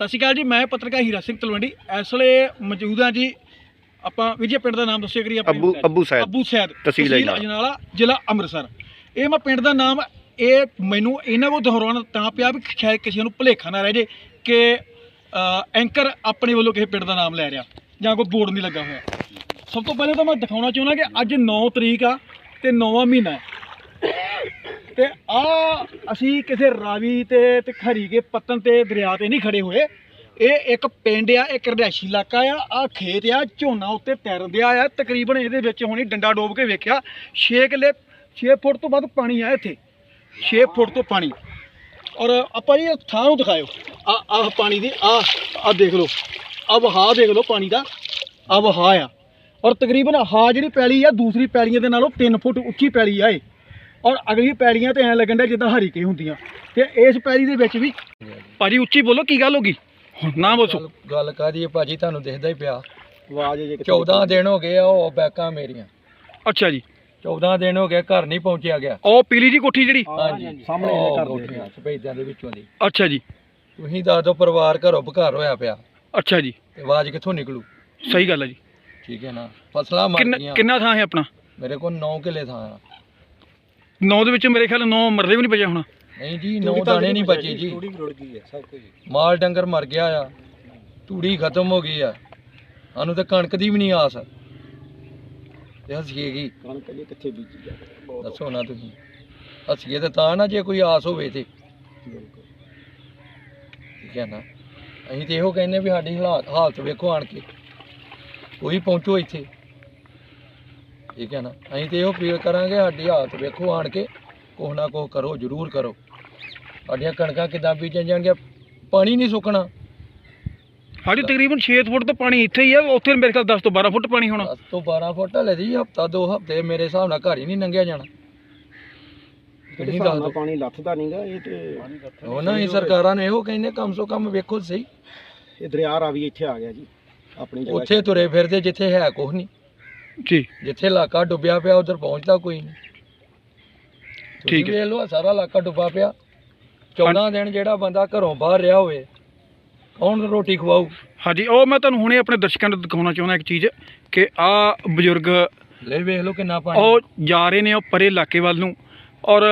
ਸਤਿ ਸ਼੍ਰੀ ਅਕਾਲ ਜੀ ਮੈਂ ਪੱਤਰਕਾਰ ਹੀਰਾ ਸਿੰਘ ਤਲਵੰਡੀ। ਇਸ ਵੇਲੇ ਮੌਜੂਦ ਹਾਂ ਜੀ ਆਪਾਂ ਵਿਜੇ ਪਿੰਡ ਦਾ ਨਾਮ ਦੱਸਿਓ ਕਰੀ ਆਪਾਂ ਅੱਬੂ ਅੱਬੂ ਸਾਹਿਬ ਅੱਬੂ ਸੈਦ ਤਹਿਸੀਲ ਅਜਨਾਲਾ। ਜ਼ਿਲ੍ਹਾ ਅੰਮ੍ਰਿਤਸਰ। ਇਹ ਮੈਂ ਪਿੰਡ ਦਾ ਨਾਮ ਇਹ ਮੈਨੂੰ ਇਹਨਾਂ ਕੋ ਦੁਹਰਾਉਣਾ ਤਾਂ ਪਿਆ ਵੀ ਸ਼ਾਇਦ ਕਿਸੇ ਨੂੰ ਭੁਲੇਖਾ ਨਾ ਰਹਿ ਜੇ ਕਿ ਐਂਕਰ ਆਪਣੇ ਵੱਲੋਂ ਕਿਸੇ ਪਿੰਡ ਦਾ ਨਾਮ ਲੈ ਰਿਹਾ ਜਾਂ ਕੋਈ ਬੋਰਡ ਨਹੀਂ ਲੱਗਾ ਹੋਇਆ। ਸਭ ਤੋਂ ਪਹਿਲਾਂ ਤਾਂ ਮੈਂ ਦਿਖਾਉਣਾ ਚਾਹੁੰਦਾ ਕਿ ਅੱਜ 9 ਤਰੀਕ ਆ ਤੇ 9ਵਾਂ ਮਹੀਨਾ ਹੈ। ਤੇ ਆ ਅਸੀਂ ਕਿਸੇ ਰਾਵੀ ਤੇ ਤੇ ਖਰੀਕੇ ਪੱਤਨ ਤੇ ਦਰਿਆ ਤੇ ਨਹੀਂ ਖੜੇ ਹੋਏ। ਇਹ ਇੱਕ ਪਿੰਡ ਆ ਇੱਕ ਰਿਹਾਇਸ਼ੀ ਇਲਾਕਾ ਆ। ਆ ਖੇਤ ਆ, ਝੋਨਾ ਉੱਤੇ ਤੈਰਨ ਦਿਆ ਆ। ਤਕਰੀਬਨ ਇਹਦੇ ਵਿੱਚ ਹੁਣੀ ਡੰਡਾ ਡੋਬ ਕੇ ਵੇਖਿਆ। 6 ਕਿੱਲੇ 6 ਫੁੱਟ ਤੋਂ ਵੱਧ ਪਾਣੀ ਆ ਇੱਥੇ। 6 ਫੁੱਟ ਤੋਂ ਪਾਣੀ। ਔਰ ਆਪਾਂ ਜੀ ਥਾਂ ਨੂੰ ਦਿਖਾਇਓ। ਆ ਆ ਪਾਣੀ ਦੀ ਆ ਆ ਦੇਖ ਲਓ। ਆ ਵਹਾਅ ਦੇਖ ਲਓ ਪਾਣੀ ਦਾ। ਆ ਵਹਾਅ ਆ। ਔਰ ਤਕਰੀਬਨ ਹਾ ਜਿਹੜੀ ਪੈਲੀ ਆ, ਦੂਸਰੀ ਪੈਲੀਆਂ ਦੇ ਨਾਲੋਂ 3 ਫੁੱਟ ਉੱਚੀ ਪੈਲੀ ਆ ਇਹ। ਔਰ ਅਗਲੀ ਪੈਲੀਆਂ ਤੇ ਐ ਲੱਗਣ ਦਾ ਜਿੱਦਾਂ ਹਰੀਕੇ ਹੁੰਦੀਆਂ। ਤੇ ਇਸ ਪੈਲੀ ਦੇ ਵਿੱਚ ਵੀ ਭਾਜੀ ਉੱਚੀ ਬੋਲੋ ਕੀ ਗੱਲ ਹੋ ਗਈ? ਨਾ ਬੋਲੋ। ਗੱਲ- ਹੈ ਭਾਜੀ ਤੁਹਾਨੂੰ ਦਿਖਦਾ ਹੀ ਪਿਆ। ਆਵਾਜ਼ ਜੇ 14 ਦਿਨ ਹੋ ਗਏ ਆ ਉਹ ਬੈਕਾਂ ਮੇਰੀਆਂ। ਅੱਛਾ ਜੀ। 14 ਦਿਨ ਹੋ ਗਏ ਘਰ ਨਹੀਂ ਪਹੁੰਚਿਆ ਗਿਆ। ਉਹ ਪੀਲੀ ਜੀ ਕੋਠੀ ਜਿਹੜੀ? ਹਾਂਜੀ ਸਾਹਮਣੇ ਘਰ ਦੇ। ਕੋਠੀਆਂ ਸਫੈਦਿਆਂ ਦੇ ਵਿੱਚੋਂ ਦੀ। ਅੱਛਾ ਜੀ। ਤੁਸੀਂ ਦੱਸ ਦਿਓ ਪਰਿਵਾਰ ਘਰੋਂ ਬਘਰ ਹੋਇਆ ਪਿਆ। ਅੱਛਾ ਜੀ। ਤੇ ਆਵਾਜ਼ ਕਿੱਥੋਂ ਨਿਕਲੂ? ਸਹੀ ਗੱਲ ਹੈ ਜੀ। ਠੀਕ ਹੈ ਨਾ। ਫਸਲਾਂ ਮਰ ਕਿੰਨਾ ਗਈਆਂ। ਕਿੰਨਾ ਥਾਂ ਹੈ ਆਪਣਾ? ਮੇਰੇ ਕੋਲ 9 ਕਿੱਲੇ ਥਾਂ ਆ। ਨੌ ਦੇ ਵਿੱਚ ਮੇਰੇ ਖਿਆਲ ਨੌ ਮਰਲੇ ਵੀ ਨਹੀਂ ਬਚਿਆ ਹੋਣਾ। ਨਹੀਂ ਜੀ 9 ਦਾਣੇ ਨਹੀਂ ਬਚੇ ਜੀ। ਮਾਲ ਡੰਗਰ ਮਰ ਗਿਆ ਆ ਤੂੜੀ ਖਤਮ ਹੋ ਗਈ ਆ। ਸਾਨੂੰ ਤਾਂ ਕਣਕ ਦੀ ਵੀ ਨਹੀਂ ਆਸ। ਤੇ ਹਸੀਏਗੀ ਕਣਕ ਜੀ ਕਿੱਥੇ ਬੀਜੀ ਆ? ਦੱਸੋ ਨਾ ਤੁਸੀਂ। ਹੱਸੀਏ ਤੇ ਤਾਂ ਨਾ ਜੇ ਕੋਈ ਆਸ ਹੋਵੇ ਤੇ। ਠੀਕ ਹੈ ਨਾ? ਅਸੀਂ ਤੇ ਇਹੋ ਕਹਿੰਦੇ ਵੀ ਸਾਡੀ ਹਾਲਾਤ ਹਾਲਤ ਵੇਖੋ ਆਣ ਕੇ। ਕੋਈ ਪਹੁੰਚੋ ਇੱਥੇ। ਠੀਕ ਹੈ ਨਾ? ਅਸੀਂ ਤੇ ਇਹੋ ਅਪੀਲ ਕਰਾਂਗੇ ਸਾਡੀ ਹਾਲਤ ਵੇਖੋ ਆਣ ਕੇ ਕੁਛ ਨਾ ਕੁਛ ਕਰੋ ਜ਼ਰੂਰ ਕਰੋ। ਸਾਡੀਆਂ ਕਣਕਾਂ ਕਿੱਦਾਂ ਬੀਜੀਆਂ ਜਾਣਗੀਆਂ? ਪਾਣੀ ਨਹੀਂ ਸੁੱਕਣਾ। ਹਾਂਜੀ ਤਕਰੀਬਨ 6 ਫੁੱਟ ਤੋਂ ਪਾਣੀ ਇੱਥੇ ਹੀ ਆ ਉੱਥੇ ਮੇਰੇ ਖਿਆਲ 10 ਤੋਂ 12 ਫੁੱਟ ਪਾਣੀ ਹੋਣਾ। 10 ਤੋਂ 12 ਫੁੱਟ ਹਲੇ ਦੀ ਹਫਤਾ ਦੋ ਹਫ਼ਤੇ ਮੇਰੇ ਹਿਸਾਬ ਨਾਲ ਘਰ ਹੀ ਨਹੀਂ ਲੰਘਿਆ ਜਾਣਾ। ਤੁਸੀਂ ਦੱਸ ਦਿਓ ਪਾਣੀ ਲੱਥਦਾ ਨਹੀਂਗਾ ਇਹ ਤੇ ਉਹ ਨਾ ਇਹ ਸਰਕਾਰਾਂ ਨੇ ਇਹੋ ਕਹਿੰਦੇ ਕਮ ਸੋ ਕਮ ਵੇਖੋ ਸਹੀ। ਇਹ ਦਰਿਆ ਰਾਵੀ ਇੱਥੇ ਆ ਗਿਆ ਜੀ ਆਪਣੀ ਉੱਥੇ ਤੁਰੇ ਫਿਰਦੇ ਜਿੱਥੇ ਹੈ ਕੁਛ ਨਹੀਂ। ਜੀ। ਜਿੱਥੇ ਇਲਾਕਾ ਡੁੱਬਿਆ ਪਿਆ ਉਧਰ ਪਹੁੰਚਦਾ ਕੋਈ ਨਹੀਂ। ਠੀਕ ਤੁਸੀਂ ਵੇਖ ਲਓ ਆਹ ਸਾਰਾ ਇਲਾਕਾ ਡੁੱਬਾ ਪਿਆ। 14 ਦਿਨ ਜਿਹੜਾ ਬੰਦਾ ਘਰੋਂ ਬਾਹਰ ਰਿਹਾ ਹੋਵੇ ਕੌਣ ਰੋਟੀ ਖਵਾਊ? ਹਾਂਜੀ ਉਹ ਮੈਂ ਤੁਹਾਨੂੰ ਹੁਣੇ ਆਪਣੇ ਦਰਸ਼ਕਾਂ ਨੂੰ ਦਿਖਾਉਣਾ ਚਾਹੁੰਦਾ ਇੱਕ ਚੀਜ਼ ਕਿ ਆ ਬਜ਼ੁਰਗ ਲੈ ਵੇਖ ਲਓ ਕਿੰਨਾ ਪਾਣੀ। ਉਹ ਜਾ ਰਹੇ ਨੇ ਉਹ ਪਰੇ ਇਲਾਕੇ ਵੱਲ ਨੂੰ ਔਰ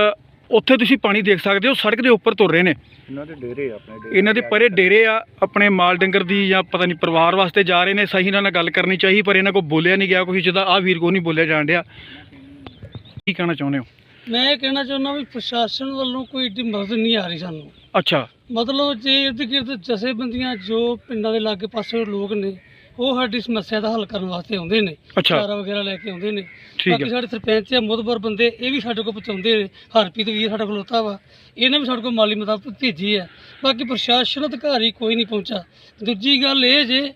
ਉੱਥੇ ਤੁਸੀਂ ਪਾਣੀ ਦੇਖ ਸਕਦੇ ਹੋ ਸੜਕ ਦੇ ਉੱਪਰ ਤੁਰ ਰਹੇ ਨੇ। ਇਹਨਾਂ ਦੇ ਡੇਰੇ ਆਪਣੇ ਇਹਨਾਂ ਦੇ ਪਰੇ ਡੇਰੇ ਆ ਆਪਣੇ ਮਾਲ ਡੰਗਰ ਦੀ ਜਾਂ ਪਤਾ ਨਹੀਂ ਪਰਿਵਾਰ ਵਾਸਤੇ ਜਾ ਰਹੇ ਨੇ ਸਹੀ ਇਹਨਾਂ ਨਾਲ ਗੱਲ ਕਰਨੀ ਚਾਹੀ ਪਰ ਇਹਨਾਂ ਕੋਲ ਬੋਲਿਆ ਨਹੀਂ ਗਿਆ ਕੋਈ ਜਿਹਦਾ ਆ ਵੀਰ ਕੋ ਨਹੀਂ ਬੋਲਿਆ ਜਾਣ ਡਿਆ। ਕੀ ਕਹਿਣਾ ਚਾਹੁੰਦੇ ਹੋ? ਮੈਂ ਇਹ ਕਹਿਣਾ ਚਾਹੁੰਦਾ ਵੀ ਪ੍ਰਸ਼ਾਸਨ ਵੱਲੋਂ ਕੋਈ ਏਡੀ ਮਦਦ ਨਹੀਂ ਆ ਰਹੀ ਸਾਨੂੰ। ਅੱਛਾ। ਮਤਲਬ ਜੇ ਇਰਦ ਗਿਰਦ ਜਥੇਬੰਦੀਆਂ ਜੋ ਪਿੰਡਾਂ ਦੇ ਲਾਗੇ ਪਾਸੇ ਲੋਕ ਨੇ ਉਹ ਸਾਡੀ ਸਮੱਸਿਆ ਦਾ ਹੱਲ ਕਰਨ ਵਾਸਤੇ ਆਉਂਦੇ ਨੇ ਅੱਛਾ। ਚਾਰਾ ਵਗੈਰਾ ਲੈ ਕੇ ਆਉਂਦੇ ਨੇ। ਠੀਕ ਬਾਕੀ ਹੈ। ਸਾਡੇ ਸਰਪੰਚ ਆ ਮੁਦਬਰ ਬੰਦੇ ਇਹ ਵੀ ਸਾਡੇ ਕੋਲ ਪਹੁੰਚਾਉਂਦੇ ਨੇ ਹਰਪ੍ਰੀਤ ਵੀਰ ਸਾਡਾ ਖਲੋਤਾ ਵਾ ਇਹਨੇ ਵੀ ਸਾਡੇ ਕੋਲ ਮਾਲੀ ਮਦਦ ਭੇਜੀ ਹੈ। ਬਾਕੀ ਪ੍ਰਸ਼ਾਸਨ ਅਧਿਕਾਰੀ ਕੋਈ ਨਹੀਂ ਪਹੁੰਚਾ। ਦੂਜੀ ਗੱਲ ਇਹ ਜੇ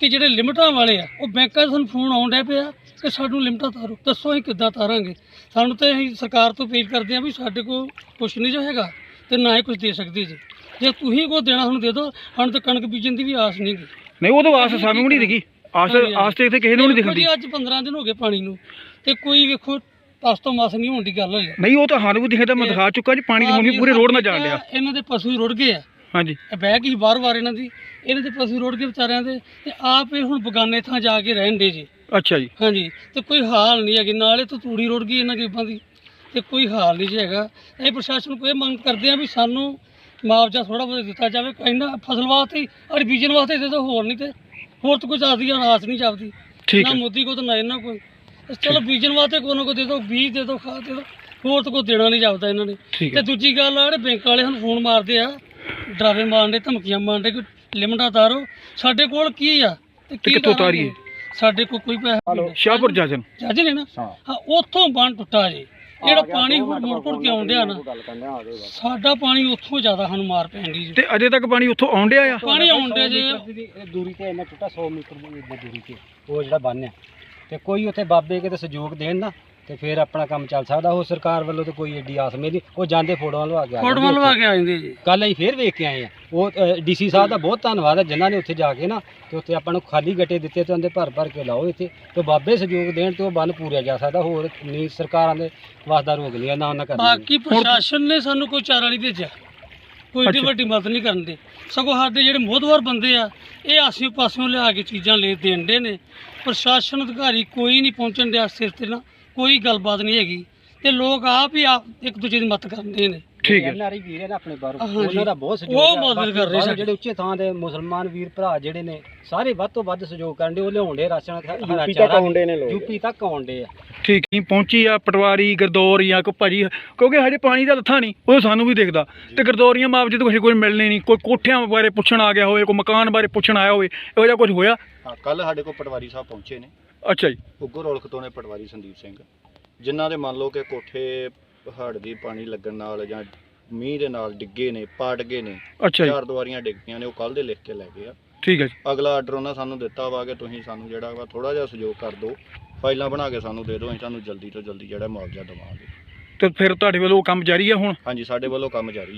ਕਿ ਜਿਹੜੇ ਲਿਮਟਾਂ ਵਾਲੇ ਆ ਉਹ ਬੈਂਕਾਂ 'ਚ ਸਾਨੂੰ ਫੋਨ ਆਉਣ ਡਿਆ ਪਿਆ ਕਿ ਸਾਨੂੰ ਲਿਮਟਾਂ ਤਾਰੋ। ਦੱਸੋ ਅਸੀਂ ਕਿੱਦਾਂ ਤਾਰਾਂਗੇ? ਸਾਨੂੰ ਤਾਂ ਅਸੀਂ ਸਰਕਾਰ ਤੋਂ ਅਪੀਲ ਕਰਦੇ ਹਾਂ ਵੀ ਸਾਡੇ ਕੋਲ ਕੁਛ ਨਹੀਂ ਜੋ ਹੈਗਾ ਤੇ ਨਾ ਹੀ ਕੁਝ ਦੇ ਸਕਦੇ ਜੀ। ਜੇ ਤੁਸੀਂ ਕੋਈ ਦੇਣਾ ਸਾਨੂੰ ਦੇ ਦਿਓ ਸਾਨੂੰ ਤਾਂ ਕਣਕ ਬੀਜਣ ਦੀ ਵੀ ਆਸ ਨਹੀਂ ਗੀ। ਨਹੀਂ ਉਹ ਤਾਂ ਆਸ ਸਾਨੂੰ ਵੀ ਨਹੀਂ ਦਿਖੀ। ਆਸ। ਆਸ ਤੇ ਇੱਥੇ ਕਿਸੇ ਨੂੰ ਨਹੀਂ ਦੇਖੋ ਦਿਖਦੀ। ਅੱਜ 15 ਦਿਨ ਹੋ ਗਏ ਪਾਣੀ ਨੂੰ ਤੇ ਕੋਈ ਵੇਖੋ ਤਸ ਤੋਂ ਮਸ ਨਹੀਂ ਹੋਣ ਦੀ ਗੱਲ ਹੋਈ। ਨਹੀਂ ਉਹ ਤਾਂ ਸਾਨੂੰ ਵੀ ਦਿਖਦਾ ਮੈਂ ਦਿਖਾ ਚੁੱਕਾ ਜੀ ਪਾਣੀ ਹੁਣ ਵੀ ਪੂਰੇ ਰੋਡ ਨਾਲ ਜਾਣ ਡਿਆ। ਇਹਨਾਂ ਦੇ ਪਸ਼ੂ ਰੁੜ ਗਏ ਆ। ਹਾਂਜੀ। ਇਹ ਬਹਿ ਗਈ ਬਾਰ ਬਾਰ ਇਹਨਾਂ ਦੀ ਇਹਨਾਂ ਦੇ ਪਸ਼ੂ ਰੁੜ ਗਏ ਵਿਚਾਰਿਆਂ ਦੇ ਤੇ ਆਪ ਇਹ ਹੁਣ ਬਗਾਨੇ ਥਾਂ ਜਾ ਕੇ ਰਹਿਣ ਦੇ ਜੀ। ਅੱਛਾ ਜੀ। ਹਾਂਜੀ ਤੇ ਕੋਈ ਹਾਲ ਨਹੀਂ ਹੈਗੀ ਨਾਲੇ ਤਾਂ ਤੂੜੀ ਰੁੜ ਗਈ ਇਹਨਾਂ ਗਰੀਬਾਂ ਦੀ ਤੇ ਕੋਈ ਹਾਲ ਨਹੀਂ ਜੀ ਹੈਗਾ। ਇਹ ਪ੍ਰਸ਼ਾਸਨ ਇਹ ਮੰਗ ਕਰਦੇ ਆ ਵੀ ਸਾਨੂੰ ਮੁਆਵਜ਼ਾ ਥੋੜਾ ਬਹੁਤ ਦਿੱਤਾ ਜਾਵੇ ਇਹਨਾਂ ਫਸਲ ਵਾਸਤੇ ਹੀ, ਔਰ ਬੀਜਣ ਵਾਸਤੇ ਦੇ ਦਿਓ ਹੋਰ ਨਹੀਂ ਤੇ ਹੋਰ ਤਾਂ ਕੋਈ ਆਦੀ ਆਸ ਨਹੀਂ ਜਾਪਦੀ। ਠੀਕ ਨਾ ਹੈ। ਮੋਦੀ ਕੋ ਤਾਂ ਨਾ ਇਹਨਾਂ ਕੋਈ ਚਲੋ ਬੀਜਣ ਵਾਸਤੇ ਕੋਈ ਨਾ ਕੋਈ ਦੇ ਦਿਓ ਬੀਜ ਦੇ ਦਿਓ ਖਾਦ ਦੇ ਦਿਓ ਹੋਰ ਤਾਂ ਕੋਈ ਦੇਣਾ ਨਹੀਂ ਜਾਪਦਾ ਇਹਨਾਂ ਨੇ। ਠੀਕ ਤੇ ਦੂਜੀ ਗੱਲ ਆ ਜਿਹੜੇ ਬੈਂਕ ਵਾਲੇ ਸਾਨੂੰ ਫੋਨ ਮਾਰਦੇ ਆ ਡਰਾਵੇ ਮਾਰਦੇ ਧਮਕੀਆਂ ਮਾਰਦੇ ਕਿ ਲਿਮਟਾਂ ਤਾਰੋ ਸਾਡੇ ਕੋਲ ਕੀ ਆ ਤੇ ਕੀ ਕਿੱਥੋਂ? ਸਾਡੇ ਕੋਲ ਕੋਈ ਪੈਸਾ ਨਹੀਂ। ਸ਼ਾਹਪੁਰ ਜਾਜਨ ਜੱਜ ਨੇ? ਨਾ ਹਾਂ ਉੱਥੋਂ ਬੰਨ ਟੁੱਟਾ ਜੀ। ਜਿਹੜਾ ਪਾਣੀ ਹੁਣ ਮੁੜ ਮੁੜ ਕੇ ਆਉਂਦਿਆ ਨਾ ਸਾਡਾ ਪਾਣੀ ਉੱਥੋਂ ਜ਼ਿਆਦਾ ਸਾਨੂੰ ਮਾਰ ਪੈਂਦੀ ਜੀ। ਤੇ ਅਜੇ ਤੱਕ ਪਾਣੀ ਉੱਥੋਂ ਆਉਣ ਡਿਆ ਆ? ਪਾਣੀ ਆਉਂਦਿਆ ਜੀ। ਦੂਰੀ ਤੇ ਇੰਨਾ ਟੁੱਟਾ 100 ਮੀਟਰ ਦੀ ਦੂਰੀ ਤੇ ਉਹ ਜਿਹੜਾ ਬੰਨ ਆ। ਤੇ ਕੋਈ ਉੱਥੇ ਬਾਬੇ ਕਿਤੇ ਸਹਿਯੋਗ ਦੇਣ ਨਾ ਤੇ ਫਿਰ ਆਪਣਾ ਕੰਮ ਚੱਲ ਸਕਦਾ ਉਹ ਸਰਕਾਰ ਵੱਲੋਂ ਤੇ ਕੋਈ ਏਡੀ ਆਸ ਮੇਰੀ ਉਹ ਜਾਂਦੇ ਫੋਟੋਆਂ ਲਵਾ ਕੇ ਆ ਫੋਟੋ ਲਵਾ ਕੇ ਆ ਜਾਂਦੇ ਜੀ। ਕੱਲ ਅਸੀਂ ਫੇਰ ਵੇਖ ਕੇ ਆਏ ਆ। ਉਹ ਡੀਸੀ ਸਾਹਿਬ ਦਾ ਬਹੁਤ ਧੰਨਵਾਦ ਹੈ ਜਿਨ੍ਹਾਂ ਨੇ ਉੱਥੇ ਜਾ ਕੇ ਨਾ ਤੇ ਉੱਥੇ ਆਪਾਂ ਨੂੰ ਖਾਲੀ ਗੱਟੇ ਦਿੱਤੇ ਤੇ ਉਹਦੇ ਭਰ ਭਰ ਕੇ ਲਾਓ ਇੱਥੇ। ਤੇ ਬਾਬੇ ਸਹਿਯੋਗ ਦੇਣ ਤੇ ਉਹ ਬੰਨ ਪੂਰਿਆ ਜਾ ਸਕਦਾ ਹੋਰ ਨਹੀਂ ਸਰਕਾਰਾਂ ਦੇ ਵਾਸਦਾ ਰੋਕ ਲਿਆ ਨਾ ਉਹਨਾਂ ਕਰਨਾ ਬਾਕੀ ਪ੍ਰਸ਼ਾਸਨ ਨੇ ਸਾਨੂੰ ਕੋਈ ਚਾਰਾ ਨਹੀਂ ਭੇਜਿਆ। ਕੋਈ ਏਡੀ। ਵੱਡੀ ਮਦਦ ਨਹੀਂ ਕਰਨ ਦੇ। ਸਗੋਂ ਸਾਡੇ ਜਿਹੜੇ ਮੋਹਦਵਾਰ ਬੰਦੇ ਆ ਇਹ ਆਸੇ ਪਾਸਿਓਂ ਲਿਆ ਕੇ ਚੀਜ਼ਾਂ ਲੈ ਦੇਣ ਦੇ ਨੇ। ਪ੍ਰਸ਼ਾਸਨ ਅਧਿਕਾਰੀ ਕੋਈ ਨਹੀਂ ਪਹੁੰਚਣ ਦੇ ਸਿਰ ਤੇ ਨਾ। ਕੋਈ ਗੱਲਬਾਤ ਨਹੀਂ ਹੈਗੀ। ਤੇ ਲੋਕ ਆਪ ਹੀ ਆਪ ਇੱਕ ਦੂਜੇ ਦੀ ਮਦਦ ਕਰਦੇ ਨੇ। ਠੀਕ ਹੈ। ਐਨਆਰਆਈ ਵੀਰ ਹੈ ਨਾ ਆਪਣੇ ਬਾਹਰੋਂ। ਹਾਂਜੀ। ਉਹਨਾਂ ਦਾ ਬਹੁਤ ਸਹਿਯੋਗ ਉਹ ਹੈ। ਮਦਦ ਬਾਕੀ ਕਰ ਰਹੇ ਬਾਹਰੋਂ ਸਾਡੇ। ਜਿਹੜੇ ਉੱਚੇ ਥਾਂ ਦੇ ਮੁਸਲਮਾਨ ਵੀਰ ਭਰਾ ਜਿਹੜੇ ਨੇ ਸਾਰੇ ਵੱਧ ਤੋਂ ਵੱਧ ਸਹਿਯੋਗ ਕਰਨ ਦੇ ਉਹ ਲਿਆਉਂਦੇ ਰਾਸ਼ਨ ਯੂਪੀ ਤੱਕ ਆਉਂਦੇ ਨੇ ਲੋਕ। ਯੂਪੀ ਤੱਕ ਆਉਂਦੇ ਆ। ਠੀਕ ਹੀ ਪਹੁੰਚੀ ਆ ਪਟਵਾਰੀ ਗਰਦੌਰ ਜਾਂ ਕੋਈ ਭਾਜੀ ਕਿਉਂਕਿ ਹਜੇ ਪਾਣੀ ਦਾ ਲੱਥਾ ਨਹੀਂ ਉਹ ਸਾਨੂੰ ਵੀ ਦਿਖਦਾ। ਤੇ ਗਰਦੌਰੀਆਂ ਮਾਵਜੇ ਤੋਂ ਕੋਈ ਮਿਲਣੇ ਨਹੀਂ ਕੋਈ ਕੋਠਿਆਂ ਬਾਰੇ ਪੁੱਛਣ ਆ ਗਿਆ ਹੋਵੇ ਕੋਈ ਮਕਾਨ ਬਾਰੇ ਪੁੱਛਣ ਆਇਆ ਹੋਵੇ ਇਹੋ ਜਿਹਾ ਕੁਝ ਹੋਇਆ? ਹਾਂ ਕੱਲ ਸਾਡੇ ਕੋਲ ਪਟਵਾਰੀ ਸਾਹਿਬ ਪਹੁੰਚੇ ਨੇ। ਅੱਛਾ ਜੀ। ਉੱਗੋ ਰੌਲਖ ਤੋਂ ਨੇ ਪਟਵਾਰੀ ਸੰਦੀਪ ਸਿੰਘ ਜਿਨ੍ਹਾਂ ਦੇ ਮੰਨ ਲਓ ਕਿ ਕੋਠੇ ਹੜ੍ਹ ਦੀ ਪਾਣੀ ਲੱਗਣ ਨਾਲ ਜਾਂ ਮੀਂਹ ਦੇ ਨਾਲ ਡਿੱਗੇ ਨੇ ਪਾਟ ਗਏ ਨੇ ਅੱਛਾ ਜੀ। ਚਾਰ ਦੁਆਰੀਆਂ ਡਿੱਗ ਪਈਆਂ ਨੇ ਉਹ ਕੱਲ ਦੇ ਲਿਖ ਕੇ ਲੈ ਗਏ ਆ। ਠੀਕ ਹੈ ਜੀ। ਅਗਲਾ ਆਰਡਰ ਉਹਨਾਂ ਸਾਨੂੰ ਦਿੱਤਾ ਵਾ ਕਿ ਤੁਸੀਂ ਸਾਨੂੰ ਜਿਹੜਾ ਵਾ ਥੋੜਾ ਜਿਹਾ ਸਹਿਯੋਗ ਕਰ ਦਿਓ ਫਾਈਲਾਂ ਬਣਾ ਕੇ ਸਾਨੂੰ ਦੇ ਦਿਓ ਅਸੀਂ ਤੁਹਾਨੂੰ ਜਲਦੀ ਤੋਂ ਜਲਦੀ ਜਿਹੜਾ ਮੁਆਵਜ਼ਾ ਦੇਵਾਂਗੇ। ਤੇ ਫਿਰ ਤੁਹਾਡੇ ਵੱਲੋਂ ਉਹ ਕੰਮ ਜਾਰੀ ਆ ਹੁਣ? ਹਾਂਜੀ ਸਾਡੇ ਵੱਲੋਂ ਕੰਮ ਜਾਰੀ